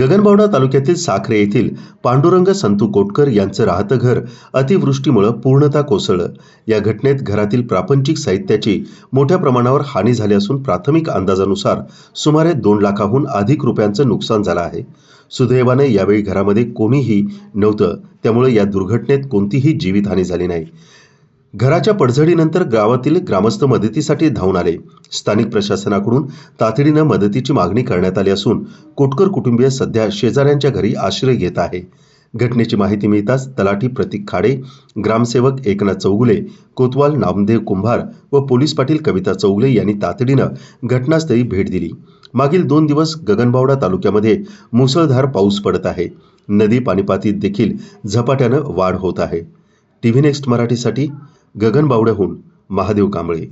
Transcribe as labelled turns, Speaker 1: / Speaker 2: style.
Speaker 1: गगनबावडा तालुक्यातील साखरे येथील पांडुरंग संतू कोटकर यांचं राहतं घर अतिवृष्टीमुळे पूर्णतः कोसळलं. या घटनेत घरातील प्रापंचिक साहित्याची मोठ्या प्रमाणावर हानी झाली असून प्राथमिक अंदाजानुसार सुमारे दोन लाखाहून अधिक रुपयांचं नुकसान झालं आहे. सुदैवाने यावेळी घरामध्ये कोणीही नव्हतं. त्यामुळे या दुर्घटनेत कोणतीही जीवितहानी झाली नाही. घराच्या पडझडीनंतर गावातील ग्रामस्थ मदतीसाठी धावून आले. स्थानिक प्रशासनाकडून तातडीनं मदतीची मागणी करण्यात आली असून कोटकर कुटुंबीय सध्या शेजाऱ्यांच्या घरी आश्रय घेत आहे. घटनेची माहिती मिळताच तलाठी प्रतीक खाडे ग्रामसेवक एकनाथ चौगुले कोतवाल नामदेव कुंभार व पोलीस पाटील कविता चौगुले यांनी तातडीनं घटनास्थळी भेट दिली. मागील दोन दिवस गगनबावडा तालुक्यामध्ये मुसळधार पाऊस पडत आहे. नदी पाणीपातीत देखील झपाट्यानं वाढ होत आहे. टी व्ही नेक्स्ट मराठीसाठी गगन बावड्याहून महादेव कांबळे.